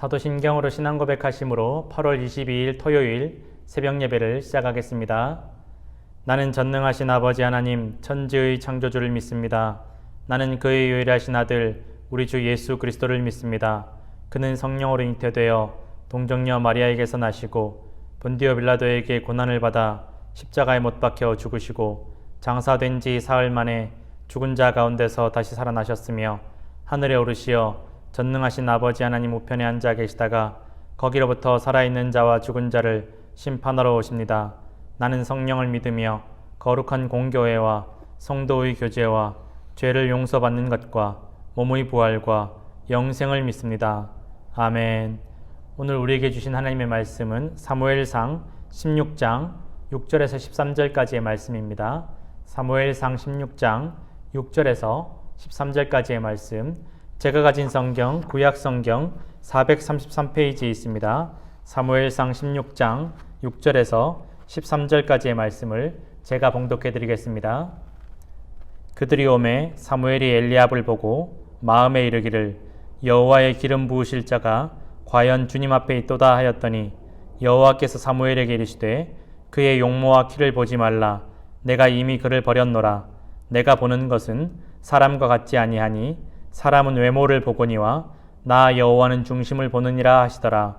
사도신경으로 신앙 고백하심으로 8월 22일 토요일 새벽 예배를 시작하겠습니다. 나는 전능하신 아버지 하나님 천지의 창조주를 믿습니다. 나는 그의 유일하신 아들 우리 주 예수 그리스도를 믿습니다. 그는 성령으로 잉태되어 동정녀 마리아에게서 나시고 본디오 빌라도에게 고난을 받아 십자가에 못 박혀 죽으시고 장사된 지 사흘 만에 죽은 자 가운데서 다시 살아나셨으며 하늘에 오르시어 전능하신 아버지 하나님 우편에 앉아 계시다가 거기로부터 살아있는 자와 죽은 자를 심판하러 오십니다. 나는 성령을 믿으며 거룩한 공교회와 성도의 교제와 죄를 용서받는 것과 몸의 부활과 영생을 믿습니다. 아멘. 오늘 우리에게 주신 하나님의 말씀은 사무엘상 16장 6절에서 13절까지의 말씀입니다. 사무엘상 16장 6절에서 13절까지의 말씀. 제가 가진 성경 구약 성경 433페이지에 있습니다. 사무엘상 16장 6절에서 13절까지의 말씀을 제가 봉독해 드리겠습니다. 그들이 오매 사무엘이 엘리압을 보고 마음에 이르기를 여호와의 기름 부으실 자가 과연 주님 앞에 있도다 하였더니 여호와께서 사무엘에게 이르시되 그의 용모와 키를 보지 말라 내가 이미 그를 버렸노라 내가 보는 것은 사람과 같지 아니하니 사람은 외모를 보거니와 나 여호와는 중심을 보느니라 하시더라.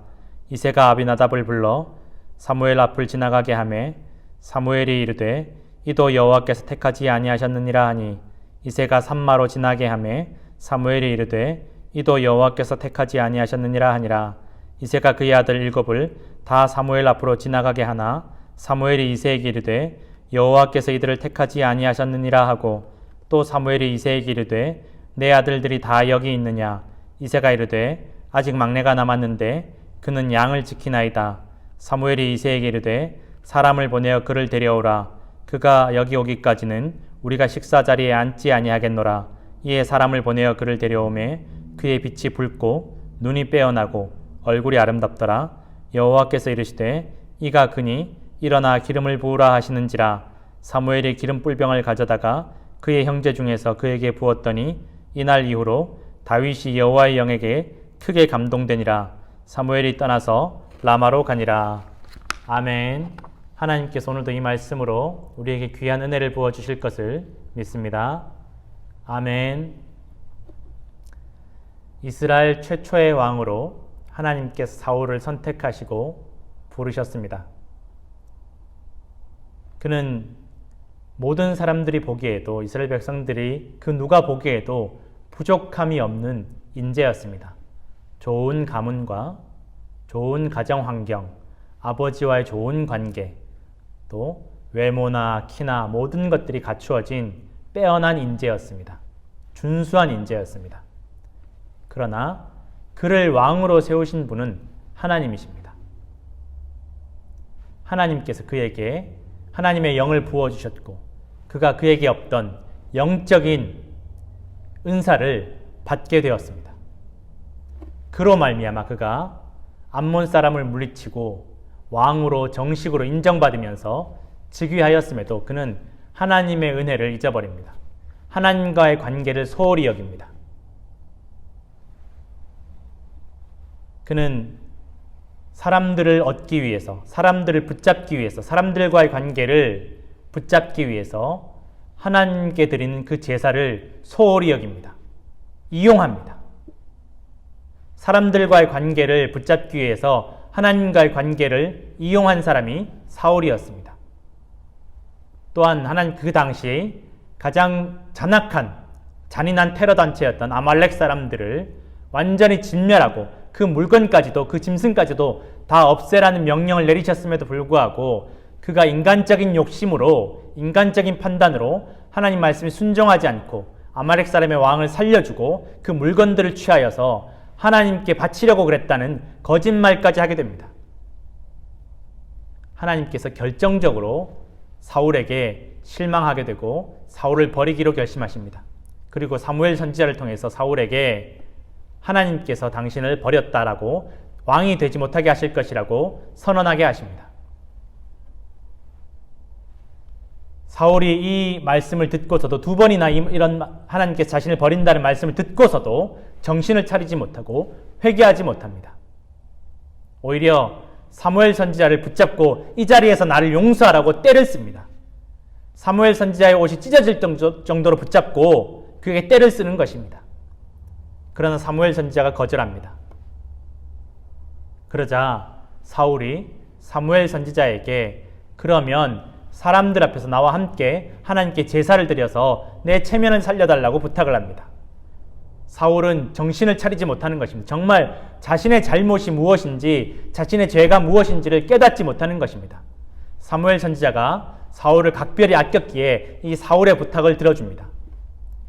이세가 아비나답을 불러 사무엘 앞을 지나가게 하매 사무엘이 이르되 이도 여호와께서 택하지 아니하셨느니라 하니 이세가 산마로 지나게 하매 사무엘이 이르되 이도 여호와께서 택하지 아니하셨느니라 하니라. 이세가 그의 아들 일곱을 다 사무엘 앞으로 지나가게 하나 사무엘이 이세에게 이르되 여호와께서 이들을 택하지 아니하셨느니라 하고 또 사무엘이 이세에게 이르되 내 아들들이 다 여기 있느냐? 이세가 이르되 아직 막내가 남았는데 그는 양을 지키나이다. 사무엘이 이세에게 이르되 사람을 보내어 그를 데려오라. 그가 여기 오기까지는 우리가 식사 자리에 앉지 아니하겠노라. 이에 사람을 보내어 그를 데려오매 그의 빛이 붉고 눈이 빼어나고 얼굴이 아름답더라. 여호와께서 이르시되 이가 그니 일어나 기름을 부으라 하시는지라. 사무엘이 기름 뿔병을 가져다가 그의 형제 중에서 그에게 부었더니 이날 이후로 다윗이 여호와의 영에게 크게 감동되니라. 사무엘이 떠나서 라마로 가니라. 아멘. 하나님께서 오늘도 이 말씀으로 우리에게 귀한 은혜를 부어 주실 것을 믿습니다. 아멘. 이스라엘 최초의 왕으로 하나님께서 사울을 선택하시고 부르셨습니다. 그는 모든 사람들이 보기에도 이스라엘 백성들이 그 누가 보기에도 부족함이 없는 인재였습니다. 좋은 가문과 좋은 가정 환경, 아버지와의 좋은 관계, 또 외모나 키나 모든 것들이 갖추어진 빼어난 인재였습니다. 준수한 인재였습니다. 그러나 그를 왕으로 세우신 분은 하나님이십니다. 하나님께서 그에게 하나님의 영을 부어주셨고 그가 그에게 없던 영적인 은사를 받게 되었습니다. 그로 말미암아 그가 암몬 사람을 물리치고 왕으로 정식으로 인정받으면서 즉위하였음에도 그는 하나님의 은혜를 잊어버립니다. 하나님과의 관계를 소홀히 여깁니다. 그는 사람들을 얻기 위해서, 사람들을 붙잡기 위해서, 사람들과의 관계를 붙잡기 위해서 하나님께 드리는 그 제사를 소홀히 여깁니다. 이용합니다. 사람들과의 관계를 붙잡기 위해서 하나님과의 관계를 이용한 사람이 사울이었습니다. 또한 하나님 그 당시 가장 잔악한 잔인한 테러 단체였던 아말렉 사람들을 완전히 진멸하고 그 물건까지도 그 짐승까지도 다 없애라는 명령을 내리셨음에도 불구하고 그가 인간적인 욕심으로 인간적인 판단으로 하나님 말씀에 순종하지 않고 아말렉 사람의 왕을 살려주고 그 물건들을 취하여서 하나님께 바치려고 그랬다는 거짓말까지 하게 됩니다. 하나님께서 결정적으로 사울에게 실망하게 되고 사울을 버리기로 결심하십니다. 그리고 사무엘 선지자를 통해서 사울에게 하나님께서 당신을 버렸다라고 왕이 되지 못하게 하실 것이라고 선언하게 하십니다. 사울이 이 말씀을 듣고서도 두 번이나 이런 하나님께서 자신을 버린다는 말씀을 듣고서도 정신을 차리지 못하고 회개하지 못합니다. 오히려 사무엘 선지자를 붙잡고 이 자리에서 나를 용서하라고 때를 씁니다. 사무엘 선지자의 옷이 찢어질 정도로 붙잡고 그에게 때를 쓰는 것입니다. 그러나 사무엘 선지자가 거절합니다. 그러자 사울이 사무엘 선지자에게 그러면 사람들 앞에서 나와 함께 하나님께 제사를 드려서 내 체면을 살려달라고 부탁을 합니다. 사울은 정신을 차리지 못하는 것입니다. 정말 자신의 잘못이 무엇인지, 자신의 죄가 무엇인지를 깨닫지 못하는 것입니다. 사무엘 선지자가 사울을 각별히 아꼈기에 이 사울의 부탁을 들어줍니다.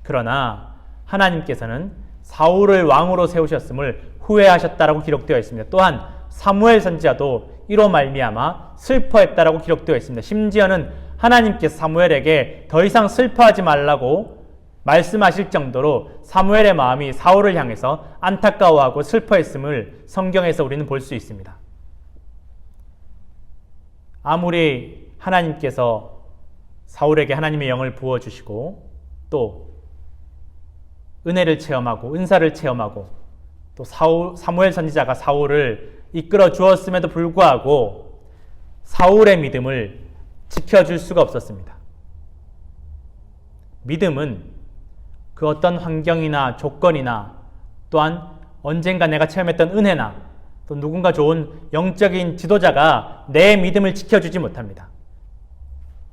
그러나 하나님께서는 사울을 왕으로 세우셨음을 후회하셨다라고 기록되어 있습니다. 또한 사무엘 선지자도 이로 말미암아 슬퍼했다라고 기록되어 있습니다. 심지어는 하나님께서 사무엘에게 더 이상 슬퍼하지 말라고 말씀하실 정도로 사무엘의 마음이 사울을 향해서 안타까워하고 슬퍼했음을 성경에서 우리는 볼 수 있습니다. 아무리 하나님께서 사울에게 하나님의 영을 부어 주시고 또 은혜를 체험하고 은사를 체험하고 또 사울, 사무엘 선지자가 사울을 이끌어 주었음에도 불구하고 사울의 믿음을 지켜줄 수가 없었습니다. 믿음은 그 어떤 환경이나 조건이나 또한 언젠가 내가 체험했던 은혜나 또 누군가 좋은 영적인 지도자가 내 믿음을 지켜주지 못합니다.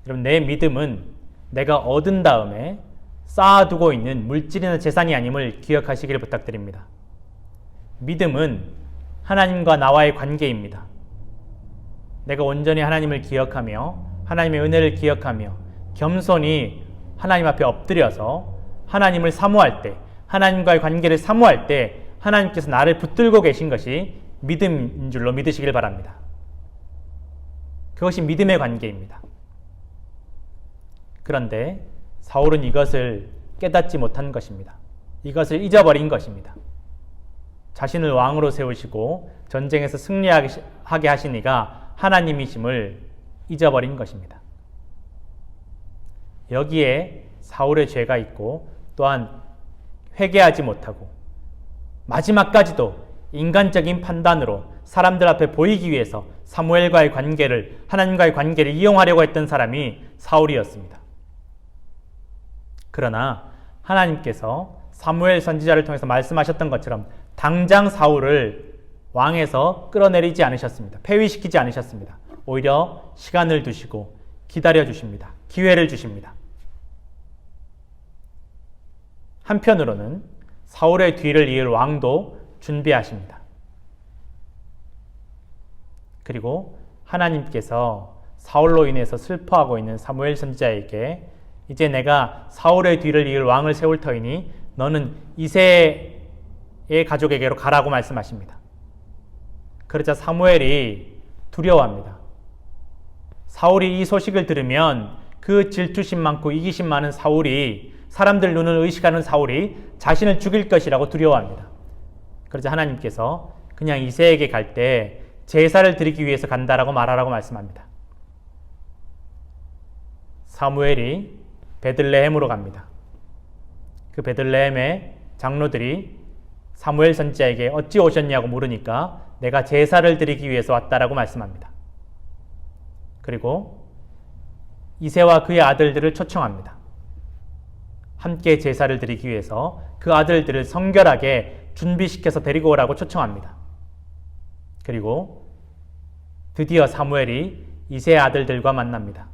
여러분, 내 믿음은 내가 얻은 다음에 쌓아두고 있는 물질이나 재산이 아님을 기억하시기를 부탁드립니다. 믿음은 하나님과 나와의 관계입니다. 내가 온전히 하나님을 기억하며 하나님의 은혜를 기억하며 겸손히 하나님 앞에 엎드려서 하나님을 사모할 때 하나님과의 관계를 사모할 때 하나님께서 나를 붙들고 계신 것이 믿음인 줄로 믿으시길 바랍니다. 그것이 믿음의 관계입니다. 그런데 사울은 이것을 깨닫지 못한 것입니다. 이것을 잊어버린 것입니다. 자신을 왕으로 세우시고 전쟁에서 승리하게 하시니가 하나님이심을 잊어버린 것입니다. 여기에 사울의 죄가 있고 또한 회개하지 못하고 마지막까지도 인간적인 판단으로 사람들 앞에 보이기 위해서 사무엘과의 관계를 하나님과의 관계를 이용하려고 했던 사람이 사울이었습니다. 그러나 하나님께서 사무엘 선지자를 통해서 말씀하셨던 것처럼 당장 사울을 왕에서 끌어내리지 않으셨습니다. 폐위시키지 않으셨습니다. 오히려 시간을 두시고 기다려 주십니다. 기회를 주십니다. 한편으로는 사울의 뒤를 이을 왕도 준비하십니다. 그리고 하나님께서 사울로 인해서 슬퍼하고 있는 사무엘 선지자에게 이제 내가 사울의 뒤를 이을 왕을 세울 터이니 너는 이세 의 가족에게로 가라고 말씀하십니다. 그러자 사무엘이 두려워합니다. 사울이 이 소식을 들으면 그 질투심 많고 이기심 많은 사울이 사람들 눈을 의식하는 사울이 자신을 죽일 것이라고 두려워합니다. 그러자 하나님께서 그냥 이세에게 갈 때 제사를 드리기 위해서 간다라고 말하라고 말씀합니다. 사무엘이 베들레헴으로 갑니다. 그 베들레헴의 장로들이 사무엘 선지자에게 어찌 오셨냐고 물으니까 내가 제사를 드리기 위해서 왔다라고 말씀합니다. 그리고 이세와 그의 아들들을 초청합니다. 함께 제사를 드리기 위해서 그 아들들을 성결하게 준비시켜서 데리고 오라고 초청합니다. 그리고 드디어 사무엘이 이세 아들들과 만납니다.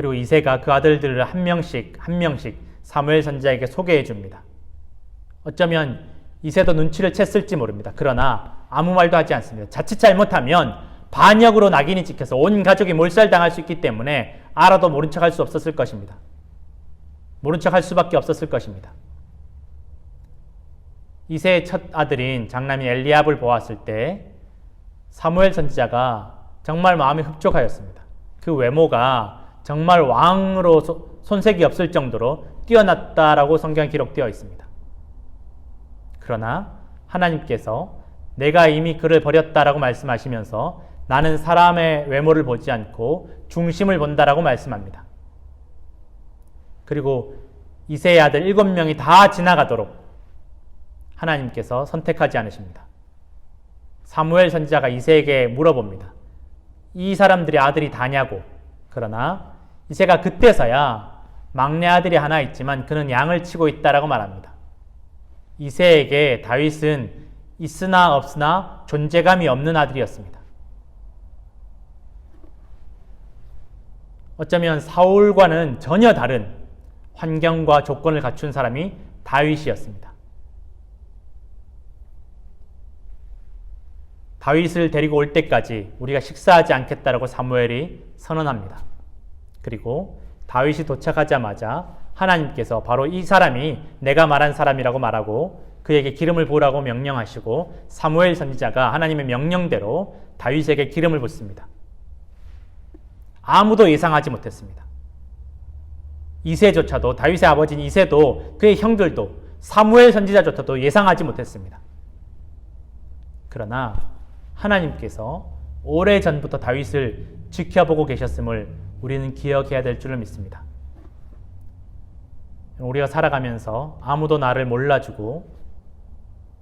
그리고 이세가 그 아들들을 한 명씩 한 명씩 사무엘 선지자에게 소개해 줍니다. 어쩌면 이세도 눈치를 챘을지 모릅니다. 그러나 아무 말도 하지 않습니다. 자칫 잘못하면 반역으로 낙인이 찍혀서 온 가족이 몰살당할 수 있기 때문에 알아도 모른 척할 수 없었을 것입니다. 모른 척할 수밖에 없었을 것입니다. 이세의 첫 아들인 장남인 엘리압을 보았을 때 사무엘 선지자가 정말 마음이 흡족하였습니다. 그 외모가 정말 왕으로 손색이 없을 정도로 뛰어났다라고 성경에 기록되어 있습니다. 그러나 하나님께서 내가 이미 그를 버렸다라고 말씀하시면서 나는 사람의 외모를 보지 않고 중심을 본다라고 말씀합니다. 그리고 이세의 아들 일곱 명이 다 지나가도록 하나님께서 선택하지 않으십니다. 사무엘 선지자가 이세에게 물어봅니다. 이 사람들이 아들이 다냐고. 그러나 이세가 그때서야 막내 아들이 하나 있지만 그는 양을 치고 있다라고 말합니다. 이세에게 다윗은 있으나 없으나 존재감이 없는 아들이었습니다. 어쩌면 사울과는 전혀 다른 환경과 조건을 갖춘 사람이 다윗이었습니다. 다윗을 데리고 올 때까지 우리가 식사하지 않겠다라고 사무엘이 선언합니다. 그리고 다윗이 도착하자마자 하나님께서 바로 이 사람이 내가 말한 사람이라고 말하고 그에게 기름을 부으라고 명령하시고 사무엘 선지자가 하나님의 명령대로 다윗에게 기름을 붓습니다. 아무도 예상하지 못했습니다. 이세조차도 다윗의 아버지인 이세도 그의 형들도 사무엘 선지자조차도 예상하지 못했습니다. 그러나 하나님께서 오래 전부터 다윗을 지켜보고 계셨음을 우리는 기억해야 될 줄을 믿습니다. 우리가 살아가면서 아무도 나를 몰라주고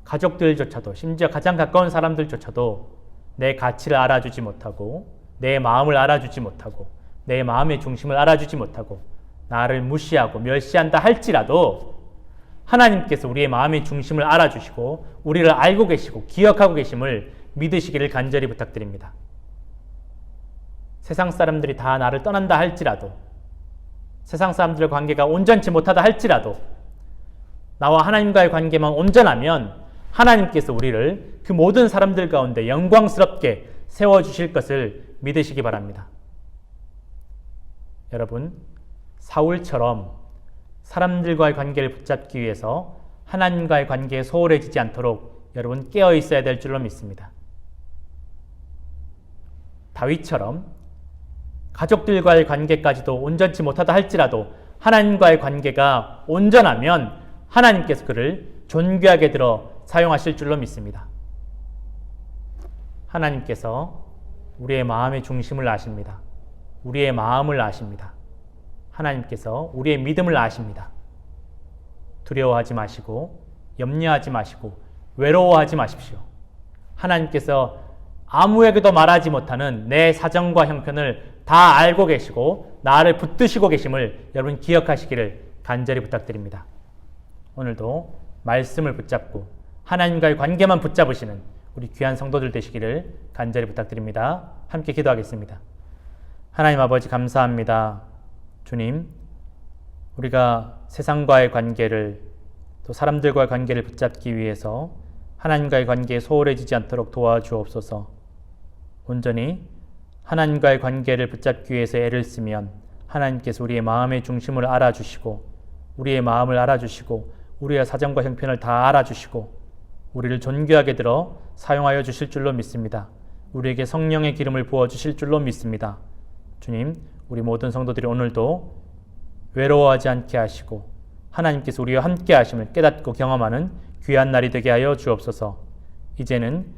가족들조차도 심지어 가장 가까운 사람들조차도 내 가치를 알아주지 못하고 내 마음을 알아주지 못하고 내 마음의 중심을 알아주지 못하고 나를 무시하고 멸시한다 할지라도 하나님께서 우리의 마음의 중심을 알아주시고 우리를 알고 계시고 기억하고 계심을 믿으시기를 간절히 부탁드립니다. 세상 사람들이 다 나를 떠난다 할지라도 세상 사람들의 관계가 온전치 못하다 할지라도 나와 하나님과의 관계만 온전하면 하나님께서 우리를 그 모든 사람들 가운데 영광스럽게 세워주실 것을 믿으시기 바랍니다. 여러분, 사울처럼 사람들과의 관계를 붙잡기 위해서 하나님과의 관계에 소홀해지지 않도록 여러분 깨어 있어야 될 줄로 믿습니다. 다윗처럼 가족들과의 관계까지도 온전치 못하다 할지라도 하나님과의 관계가 온전하면 하나님께서 그를 존귀하게 들어 사용하실 줄로 믿습니다. 하나님께서 우리의 마음의 중심을 아십니다. 우리의 마음을 아십니다. 하나님께서 우리의 믿음을 아십니다. 두려워하지 마시고 염려하지 마시고 외로워하지 마십시오. 하나님께서 아무에게도 말하지 못하는 내 사정과 형편을 다 알고 계시고 나를 붙드시고 계심을 여러분 기억하시기를 간절히 부탁드립니다. 오늘도 말씀을 붙잡고 하나님과의 관계만 붙잡으시는 우리 귀한 성도들 되시기를 간절히 부탁드립니다. 함께 기도하겠습니다. 하나님 아버지 감사합니다. 주님, 우리가 세상과의 관계를 또 사람들과의 관계를 붙잡기 위해서 하나님과의 관계에 소홀해지지 않도록 도와주옵소서. 온전히 하나님과의 관계를 붙잡기 위해서 애를 쓰면 하나님께서 우리의 마음의 중심을 알아주시고 우리의 마음을 알아주시고 우리의 사정과 형편을 다 알아주시고 우리를 존귀하게 들어 사용하여 주실 줄로 믿습니다. 우리에게 성령의 기름을 부어 주실 줄로 믿습니다. 주님, 우리 모든 성도들이 오늘도 외로워하지 않게 하시고 하나님께서 우리와 함께 하심을 깨닫고 경험하는 귀한 날이 되게 하여 주옵소서. 이제는